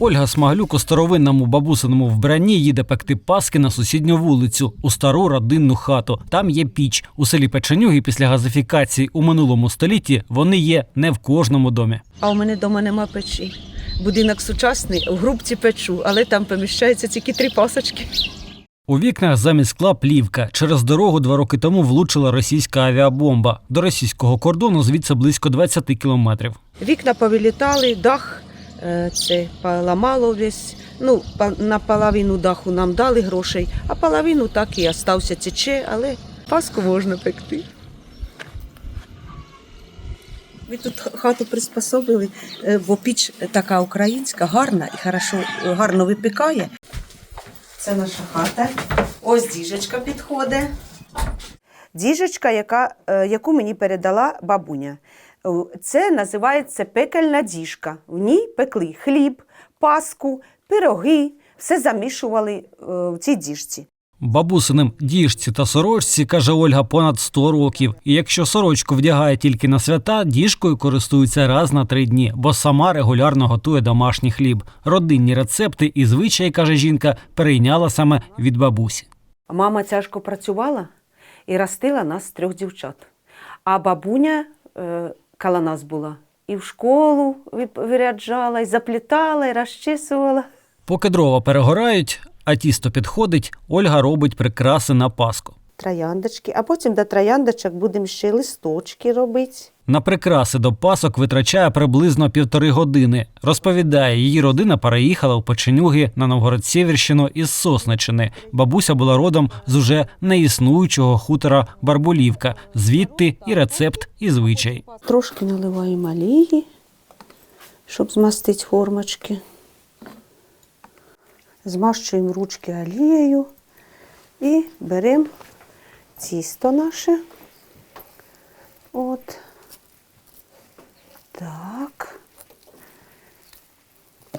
Ольга Смаглюк у старовинному бабусиному вбранні їде пекти паски на сусідню вулицю у стару родинну хату. Там є піч. У селі Печенюги після газифікації у минулому столітті вони є не в кожному домі. А у мене вдома нема печі. Будинок сучасний, в грубці печу, але там поміщається тільки три пасочки. У вікнах замість скла плівка. Через дорогу два роки тому влучила російська авіабомба. До російського кордону звідси близько 20 кілометрів. Вікна повилітали, дах е, це поламало весь. Ну, на половину даху нам дали грошей, а половину так і остався тече, але паску можна пекти. Ми тут хату приспособили, е, бо піч така українська, гарна і хорошо, гарно випікає. Це наша хата. Ось діжечка підходить. Діжечка, яка, е, яку мені передала бабуня. Е, Це називається пекельна діжка. В ній пекли хліб, паску, пироги, все замішували е, в цій діжці. Бабусиним діжці та сорочці, каже Ольга, понад 100 років. І якщо сорочку вдягає тільки на свята, діжкою користується раз на три дні, бо сама регулярно готує домашній хліб. Родинні рецепти і звичаї, каже жінка, перейняла саме від бабусі. Мама тяжко працювала і ростила нас трьох дівчат. А бабуня е, коло нас була. І в школу виряджала, і заплітала, і розчісувала. Поки дрова перегорають, а тісто підходить, Ольга робить прикраси на паску. Трояндочки, а потім до трояндочок будемо ще листочки робити. На прикраси до пасок витрачає приблизно півтори години. Розповідає, її родина переїхала у Печенюги на Новгород-Сєвєрщину із Сосничини. Бабуся була родом з уже неіснуючого хутора Барболівка. Звідти і рецепт, і звичай. Трошки наливаємо олії, щоб змастити формочки. Змащуємо ручки олією і беремо тісто наше. От. Так.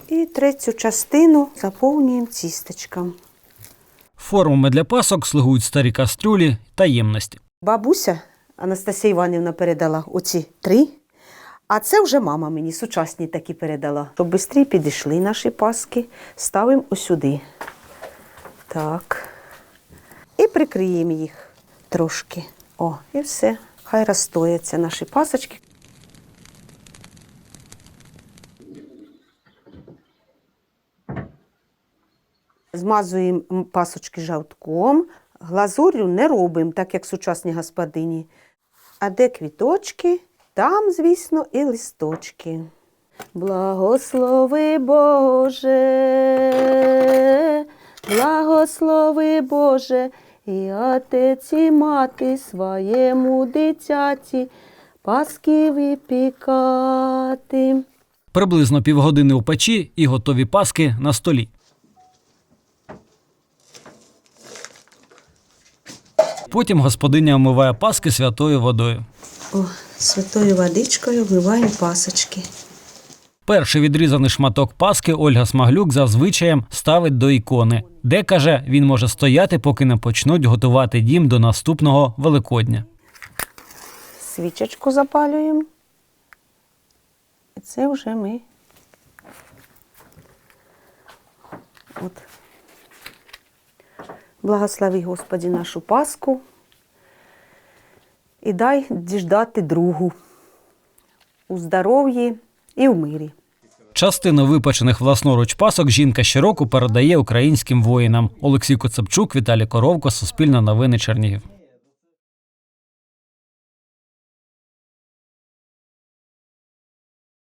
І третю частину заповнюємо тістечком. Формами для пасок слугують старі кастрюлі та ємності. Бабуся Анастасія Іванівна передала оці три. А це вже мама мені сучасні такі передала. Щоб швидше підійшли наші паски, ставимо усюди. Так. І прикриємо їх трошки. О, і все. Хай розстояться наші пасочки. Змазуємо пасочки жовтком, глазурю не робимо, так як сучасні господині. А де квіточки, там, звісно, і листочки. Благослови Боже, благослови Боже, і отець і мати своєму дитяті, паски випікати. Приблизно півгодини у печі і готові паски на столі. Потім господиня омиває паски святою водою. О, святою водичкою вмиваємо пасочки. Перший відрізаний шматок паски Ольга Смаглюк за звичаєм ставить до ікони, де каже, він може стояти, поки не почнуть готувати дім до наступного Великодня. Свічечку запалюємо. І це вже ми. От. Благослови, Господі, нашу Пасху. І дай діждати другу у здоров'ї і в мирі. Частину випечених власноруч пасок жінка щороку передає українським воїнам. Олексій Коцепчук, Віталій Коровко, Суспільне новини Чернігів.